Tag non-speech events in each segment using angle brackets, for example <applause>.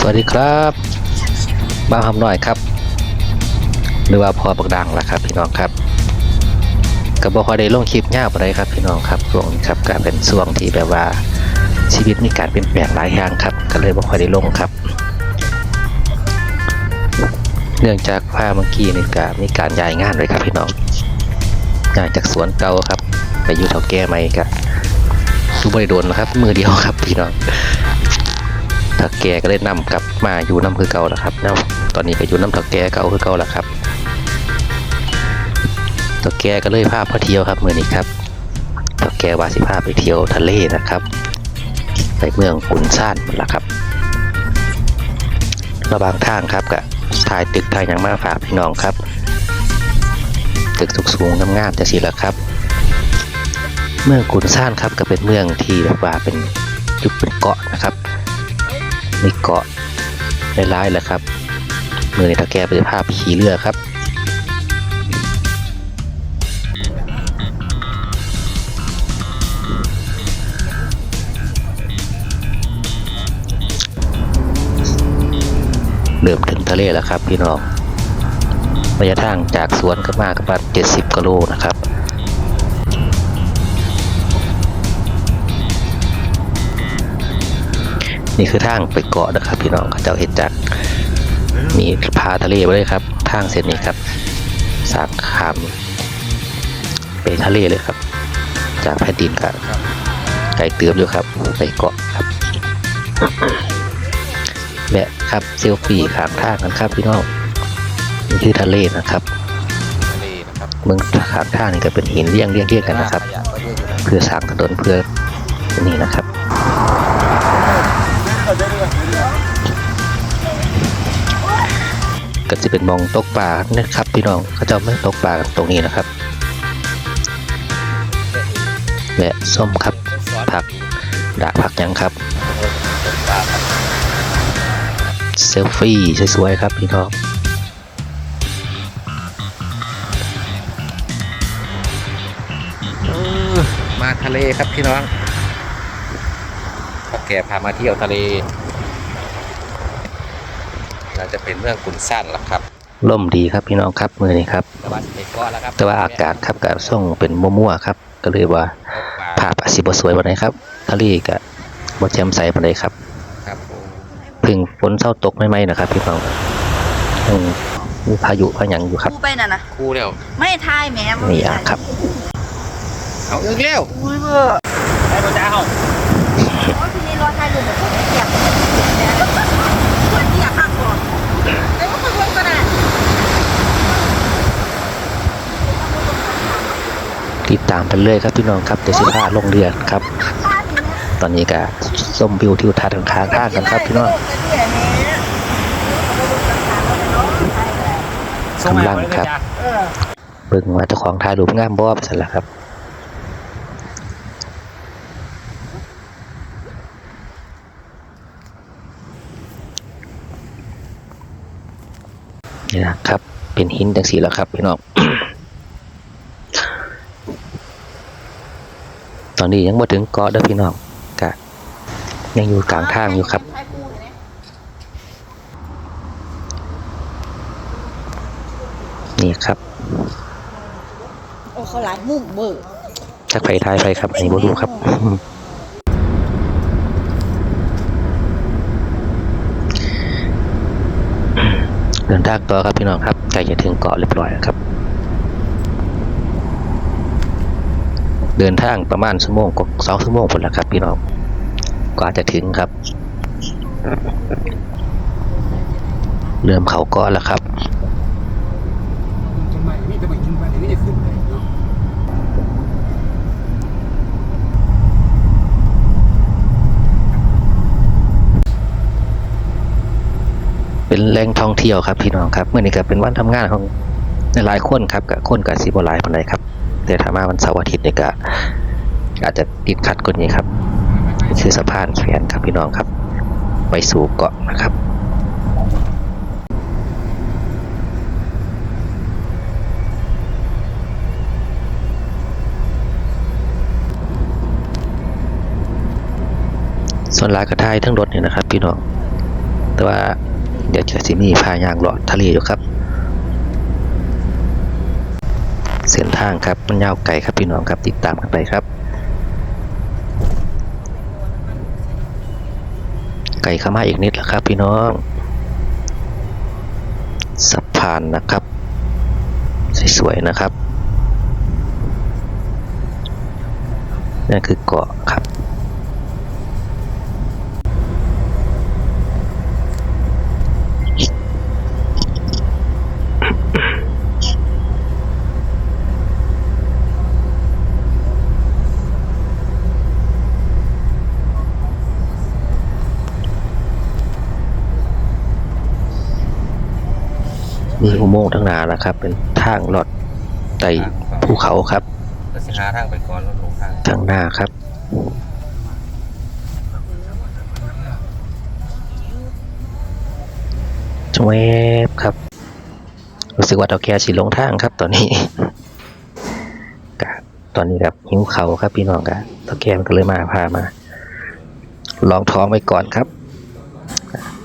สวัสดีครับบ้าวคำน้อยครับ หรือว่าพอบักดังละครับพี่น้องครับกับอกว่าได้ลงคลิปยาวไปเลยครับพี่น้องครับช่วงนี้ครับก็เป็นช่วงที่แบบว่าชีวิตมีการเปลี่ยนแปลงหลายอย่างครับ ก็เลยบอกว่าได้ลงครับ เนื่องจากผ้าเมื่อกี้นี่ก็มีการย้ายงานเลยครับพี่น้องย้ายจากสวนเก่าครับ ไปอยู่เท่าแก่ใหม่ก็ดูบริโดนนะครับ มือเดียวครับพี่น้อง ถักแกก็เลยนำกลับมาอยู่น้ำคือเก่าแล้วครับแล้วตอนนี้ก็อยู่น้ำถักแกเก่าคือเก่าแล้วครับถักแกก็เลยพาไปเที่ยวครับมือนี้ครับถักแกวาสิพาพไปเที่ยวทะเลนะครับ ไปเมืองขุนซ่านนั่แหละครับระหว่างทางครับก็ถ่ายตึกถ่ายอย่างมาฝากพี่น้องครับ ตึกสูงๆงามๆจะสิละครับ เมืองขุนซ่านครับก็เป็นเมืองที่แบบว่าเป็นจุดเป็นเกาะนะครับ มีเกาะหลายๆแหละครับ มือในตะแกไปภาพขี่เรือครับเริ่มถึงทะเลแล้วครับพี่น้องระยะทางจากสวนก็มาก็ประมาณ70กิโลนะครับ นี่คือทางไปเกาะนะครับ พี่น้องเขาเจ้าเห็นจากมีพาทะเลไปเลยครับ ทางเส้นนี้ครับสากขามไปทะเลเลยครับ จากแผ่นดินครับไกลเติมอยู่ครับ ไปเกาะครับแวะครับเซลฟี่ขางทางกันครับพี่น้องนี่คือทะเลนะครับเมืองขางทางนี่ก็เป็นหินเรียงเรียงเรียงกันนะครับ เพื่อสร้างถนนเพื่อนี่นะครับ ก็จะเป็นมองตกปลานะครับ พี่น้องเขาจะไม่ตกปลากันตรงนี้นะครับ และส้มครับผักดาผักยังครับ เซลฟี่สวยๆครับพี่น้องมาทะเลครับพี่น้องพ่อแกพามาเที่ยวทะเล เราจะเป็นเมืองขุนซ่านแล้วครับล่มดีครับพี่น้องครับมือนี้ครับ แต่ว่าเป็นเกาะแล้วครับแต่ว่าอากาศครับกับส่งเป็นมั่วๆครับ ก็เลยว่าตกปลาภาพอาจสิบสวยวันไหนครับทะเลกับ่แจ่มใสวันไหนครับครับผมเพึ่งฝนเศร้าตกไม่ไหมนะครับพี่น้องอืมมีพายุพายังอยู่ครับกูไปน่ะนะคู่เดียวไม่ทายแหม่บ่นี่อะครับเอาอีกแล้วอุ้ยเบอร์ไปโดนจ้าเอาโอ้ยพี่นี่รอทายอยู่เหมือนคนเกียบคนเกียบข้างก่อนไอ้พวกคนวนก็ได้ ติดตามไปเรื่อยครับพี่น้องครับเดี๋ยวสิพาลงเรือครับ ตอนนี้ก็ส้มวิวทิวทัศน์ทางข้างกันครับพี่น้องกำลังครับเบิ่งว่าเจ้าของถ่ายรูงามบ่สั่นละครับนี่นะครับ เป็นหินจังสีแล้วครับพี่น้อง ตอนนี้ยังมาถึงเกาะเด้อพี่น้องกะยังอยู่กลางทางอยู่ครับทายกูเห็นไหมนี่ครับโอ้เขาหลายมุมเบอร์จักไฟท้ายไฟครับอันนี้บ่รู้ครับเดินทางต่อครับพี่น้องครับใกล้จะถึงเกาะเรียบร้อยแล้วครับ เดินทางประมาณชั่วโมงกว่าสองชั่วโมงผลล้วครับ พี่น้องกว่าจะถึงครับ เริ่มเขากาะแล้วครับเป็นแหล่งท่องเที่ยวครับพี่น้องครับเมื่อนี้ก็เป็นวันทำงานของหลายคนครับกับคนกับสิบหลายปานใดครับ แต่ถ้ามาวันเสาร์อาทิตย์นี่ก็อาจจะติดขัดกว่านี้ครับนี่คือสะพานแขวนครับพี่น้องครับ ไปสู่เกาะนะครับส่วนหลายกระทายทั้งรถเนี่ยนะครับ พี่น้อง แต่ว่าเดี๋ยวจะสิมีพายางเลาะทะเลอยู่ครับ เส้นทางครับมันยาวไกลครับพี่น้องครับติดตามกันไปครับ ไกลข้ามาอีกนิดแล้วครับพี่น้องสะพานนะครับ สวยๆนะครับนั่นคือเกาะครับ โมงค์ทั้งหนานะครับ เป็นทางลอดไต่ภูเขาครับก็สิหาทางไปก่อนแล้วลงทางทางหน้าครับจวบครับ รู้สึกว่าเตาแก่สิลงทางครับ ตอนนี้กะตอนนี้ครับหิวเขาวครับพี่น้องกะเตาแก่มันก็เลยมาพามา ลองท้องไว้ก่อนครับ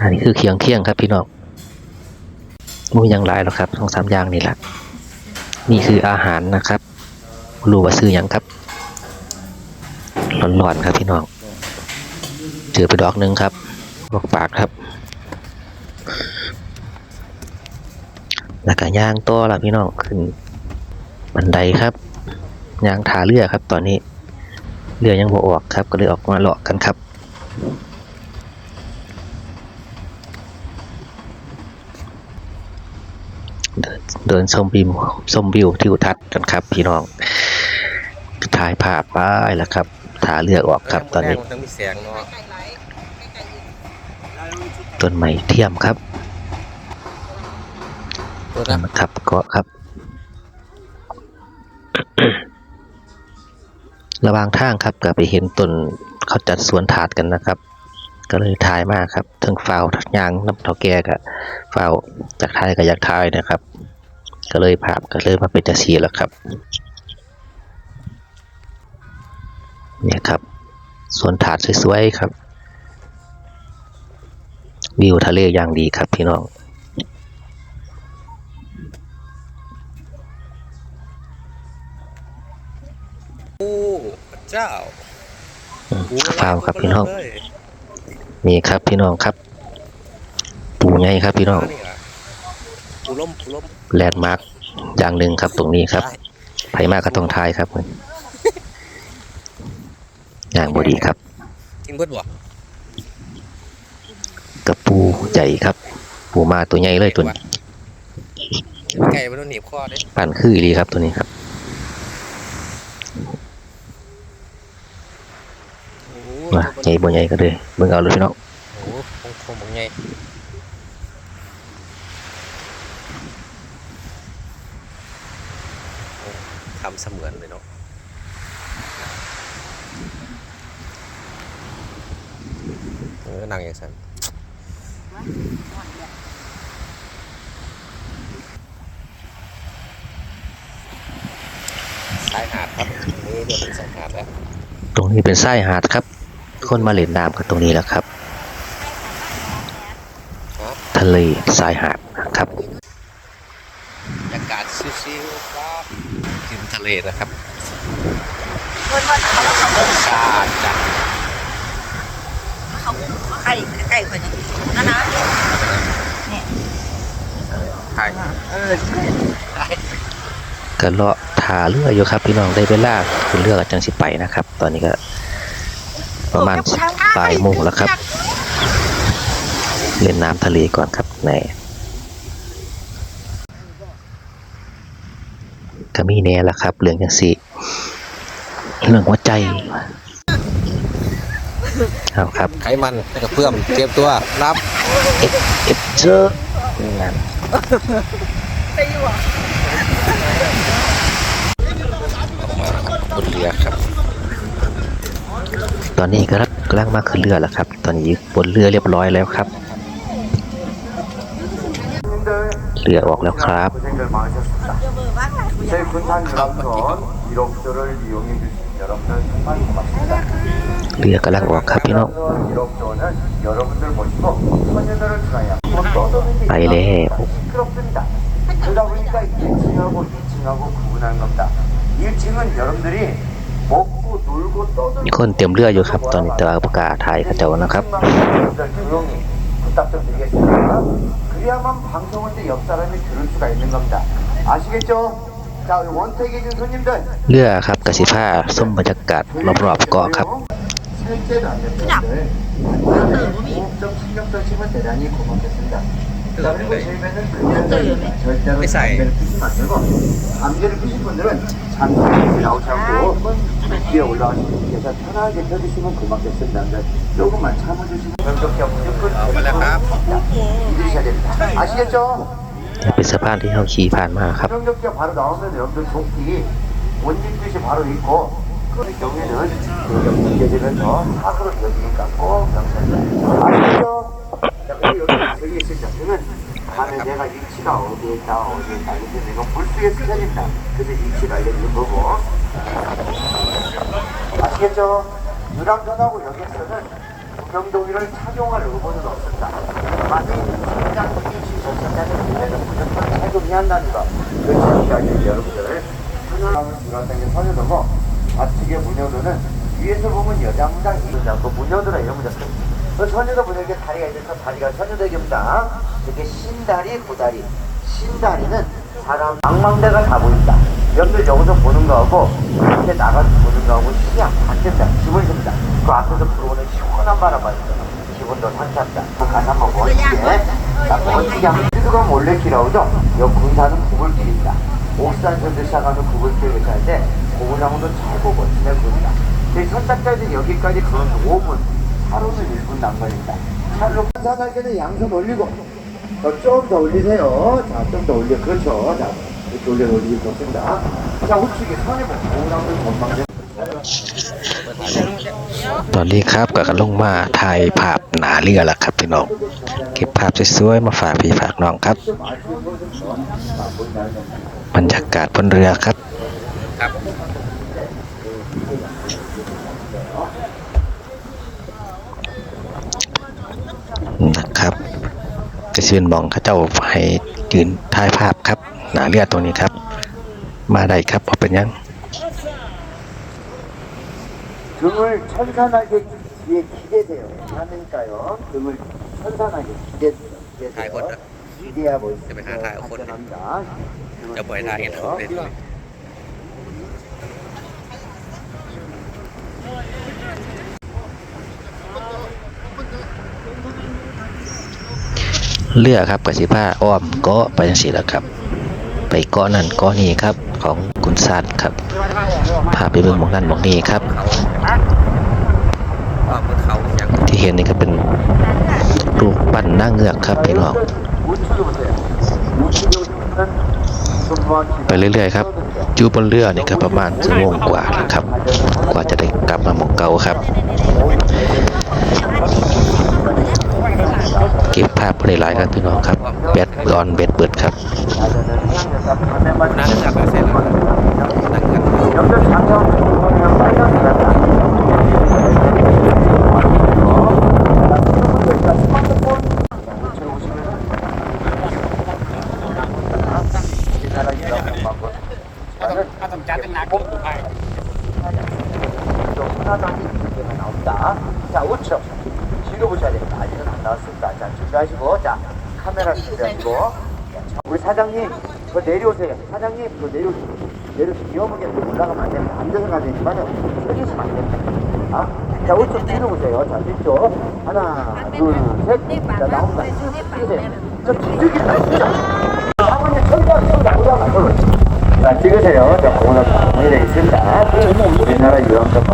อันนี้คือเคียงเที่ยงครับพี่น้อง มูยังหลายแล้วครับสองสามอย่างนี่แหละนี่คืออาหารนะครับรู้ว่าซื้ออย่างครับร้อนๆครับพี่น้องเจอไปดอกหนึ่งครับบอกปากครับแล้วก็ย่างต่อละพี่น้องขึ้นบันไดครับย่างถาเรือครับ ตอนนี้เรือยังบ่ออกครับ ก็เลยออกมาเลาะกันครับ เดินเดินชมวิวชมวิวทิวทัศน์กันครับ พี่น้องถ่ายภาพไปแล้วครับถาเรือออกครับตอนนี้มันต้องมีแสงเนาะไกลไหลไกลๆต้นไม้เทียมครับตัวนั่นั้นนครับเกาะครับ ระหว่างทางครับก็ไปเห็นต้นเขาจัดสวนถาดกันนะครับ ก็เลยถ่ายมากครับทั้งฟาวทั้งยางน้ำเท่าแก่กับฟาวจากถ่ายกับอยากถ่ายนะครับ ก็เลยภาพก็เลยมาเป็นจะสีแล้วครับ เนี่ยครับสวนถาดสวยๆครับ วิวทะเลอย่างดีครับพี่น้องโอ้พระเจ้าอืมฟาวครับพี่น้อง นี่ครับพี่น้องครับ ปูไงครับพี่น้องปูล้มปูล้มแลนด์มาร์กอย่างหนึ่งครับตรงนี้ครับไผมากก็ต้องทายครับมันอย่างบดีครับกินเบิดบ่กับปูใหญ่ครับ ปูมาตัวใหญ่เลยตัวนี้ไก่มันโดนหนีบคอเด้ปั่นคืออีหลีครับตัวนี้ครับ โอ้โหว่าใหญ่บ่ใหญ่ก็เลยเบิ่งเอาเลยพี่น้องโอ้โหคงคงบ่ไงโอ้ทำเสมือนเลยเนาะเออนั่งอย่างนั้นสายหาดครับนี่เรียกเป็นสายหาดแล้ว ตรงนี้เป็นไส้หาดครับ คนมาเล่นน้ำกันตรงนี้แหละครับ ทะเลทรายหาดครับบรรยากาศชิวๆครับริมทะเลนะครับคนว่าเขาเขาเขาชาจัดเขาใกล้ใกล้คนนี้นั่นนะไทยเออก็เลาะถาเรืออยู่ครับ พี่น้องได้เวลาคุณเรือกับจังสิไปนะครับ ตอนนี้ก็ ประมาณบ่ายโมงแล้วครับ เล่นน้ำทะเลก่อนครับแหน่ก็มีแน่ละครับเรื่องจังสิเรื่องหัวใจเอาครับไขมันแล้วก็เพื่อมเตรียมตัวรับเอ็ดเจอร์งานไปอยู่อะบนเรือครับ ตอนนี้ก็กำลังมาขึ้นเรือแล้วครับ ตอนนี้บนเรือเรียบร้อยแล้วครับ เรือออกแล้วครับเรือกำลังออกครับพี่น้องไปแล้ว 시끄럽습니다. 그러다 보니까 1층하고 2층하고 구분하는 겁니다. 1층은 여러분들이 먹고 놀고 떠드는 มีคนเตรียมเรืออยู่ครับ ตอนนี้แต่ว่าประกาศถ่ายเขาเจ้านะครับ 여러분들 조용히 부탁 좀 드리겠습니다. 그래야만 방송을 때 옆 사람이 들을 수가 있는 겁니다. 아시겠죠? 자, 우리 원택에 계신 손님들 เรือครับกสิผ้าส้มบรรยากาศรอบๆเกาะครับ 살째도 안 됐는데 좀 신경 쓰시면 대단히 고맙겠습니다. 자, 그리고 저희는 그냥 절대로 담배를 피지 마시고 담배를 피신 분들은 잠시 나오지 않고 위에 올라가시면 계좌 편하게 펴주시면 고맙겠습니다. 조금만 참아주시면 변덕기 없이 끝 믿으셔야 됩니다. 아시겠죠? นี่เป็นสะพานที่เขาขี่ผ่านมาครับ 변덕기가 바로 나오면 여러분들 조끼 옷 입듯이 바로 입고 그 경우에는 그 계절에서 사고를 이어지니까 꼭 명심해야 아시겠죠? 저기 있을 자체는 가면 내가 위치가 어디에 있다 어디에 있다 이렇게 내가 볼 수에 스쳐진다 그래서 위치를 알려주는 거고 아시겠죠? 유람선하고 여객선은 구명동의를 착용할 의무는 없습니다. 만약 심장분이 지셨다는 분에는 무조건 착용해야 한다는 거. 그 지시하기 여러분들 하나를 들어왔다는 게 선여도고 좌측의 문여도는 위에서 보면 여자 문장 이문장 그 문여도라 이런 문장 그 선여도 문여에게 다리가 있어서 다리가 선여도입니다. 이렇게 신다리, 고다리 신다리는 사람 망망대가 다 보인다. 여러분들 여기서 보는 거하고 이렇게 나가서 보는 거하고 시야 바뀐다. 기분이 듭니다. 그 앞에서 불어오는 시원한 바람 맞죠. 기분도 상쾌합니다. 그 가서 한번 멋지게 자, 멋지게 한번 뜨거운 올레길 나오죠. 여 군사는 구불길입니다. 옥산선도 시작하는 구불길 때 고구나무도 잘 보고 지내 보입니다. 저희 선착자들 여기까지 그런 5분, 하루는 1분 남걸립니다. 차로 군사갈게는 양손 올리고 좀 더 올리세요. 자, 좀 더 올려. 그렇죠. 자, 이렇게 올려 올리기 좋습니다. 자, 우측에 선에 보면 고구나무 전망대 ตอนนี้ครับก็กำลังลงมาถ่ายภาพหนาเรือแล้วครับพี่น้อง เก็บภาพสวยๆมาฝากพี่ฝากน้องครับ บรรยากาศบนเรือครับ ครับ นะครับกระเซียนมองเขาเจ้าให้ยืนถ่ายภาพครับ หนาเรือตรงนี้ครับ มาได้ครับพอเป็นยัง 등을 천산하게 뒤에 기대세요. 하니까요. 등을 천산하게 기대,ถ่ายคน 기대세요. นะ 기대야 뭐จะไปหาถ่ายคนเนี่ย 안전합니다. จะปล่อยถ่ายเห็นผม เลือกครับกับสิผ้าอ้อมก็ไปจังสีแล้วครับ ไปก้อนนั่นก้อนนี้ครับของคุณซานครับพาไปเมืองมองนั่นมองนี้ครับที่เห็นนี่ก็เป็นรูปปั้นหน้าเงือกครับพี่น้องไปเรื่อยๆครับอยู่บนเรือนี่ก็ประมาณชั่วโมงกว่าแล้วครับ กว่าจะได้กลับมาหมองเก่าครับ เก็บภาพหลายครับพี่น้องครับเบ็ดออนเบ็ดเบิดครับน่าจะจับเสร็จแล้วถ้าต้องจัดหนักก็ไปถ้าต้องจัดหนักก็ไป 좀 하나당이 문제가 나온다. 자, 우측. 뒤로 보셔야 됩니다. 아직은 안 나왔습니다. 자, 준비하시고, 자, 카메라 준비하시고. 자, 우리 사장님, 저 내려오세요. 사장님, 저 내려오세요. 내려 위험하게 올라가면 안 됩니다. 앉아서 가야 되지만, 서 계시면 안 됩니다. 아? 자, 우측 뒤로 보세요. 자, 뒤쪽. 하나, 둘, 셋. 자, 나옵니다. 찍으세요. 저 뒤죽이다, 진짜. 사모님, 저기다, 저기다, 올라가, 저기. 자, 찍으세요. 자, 공원이 되어 있습니다. 우리나라 유람선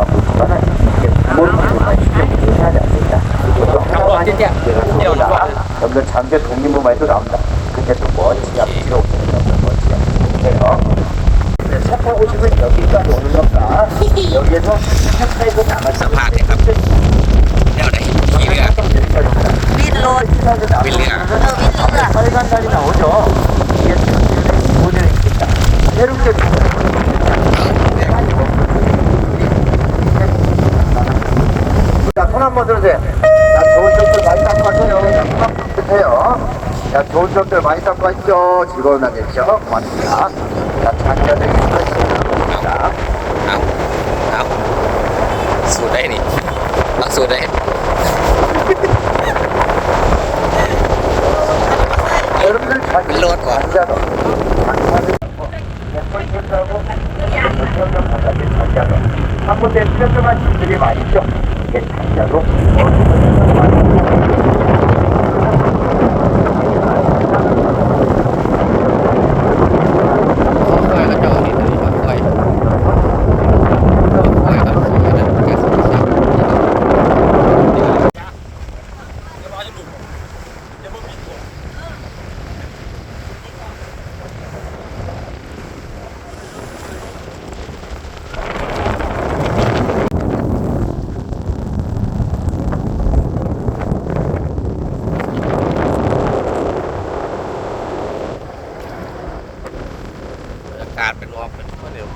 잠자. 올라가. 여러분들 잠재 독립문만해도 나옵니다. 근데 또 멋지게 부지러워. 멋지게 오세요. 네, 차 타고 지금 여기까지 오는 겁니다. 여기에서 차 타고 나가서 남았습니다. 자손 한번 들어주세요 많이 잡고 하세요. 수박 좀 드세요. 자, 좋은 점들 많이 잡고 하시죠. 즐거운 날이죠. 고맙습니다. 자, 장기화되기 수고하셨습니다. 수고다, 이니. 아, 수레. <laughs> 여러분들 잘 일로 갖고 와. 장기화도. 장기화도. 한 군데 필요한 분들이 많이 있죠. 이게 장기화도. เป็นก็เดี๋ยว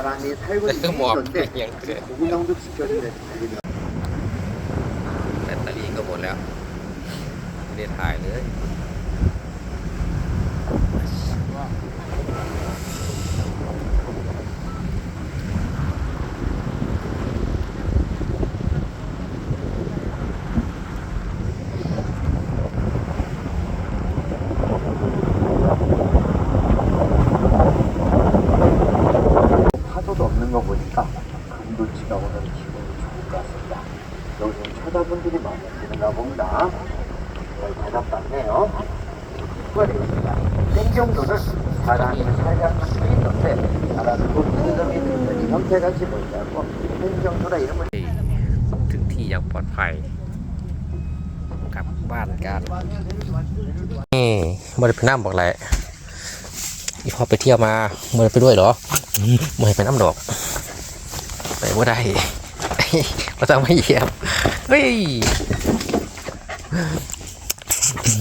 사람이 살고 있는 뭐 건데 고구명도 지켜준다는 달리면 대답 받네요. 수고하셨습니다. 생정도는 사람이 살려는 수 있는데 사람이 도피점이 있는 형태같이 보이자고 생정도라 이름을 ถึงที่อย่างปลอดภัยกลับบ้านกันนี่ไม่ได้ไปน้ำบอกแหละอีพ่อไปเที่ยวมาไม่ได้ไปด้วยเหรอไม่ให้ไปน้ำดอก ไปว่าได้ มาต้องไม่เหยียบเฮ้ย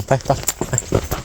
ไปไปไป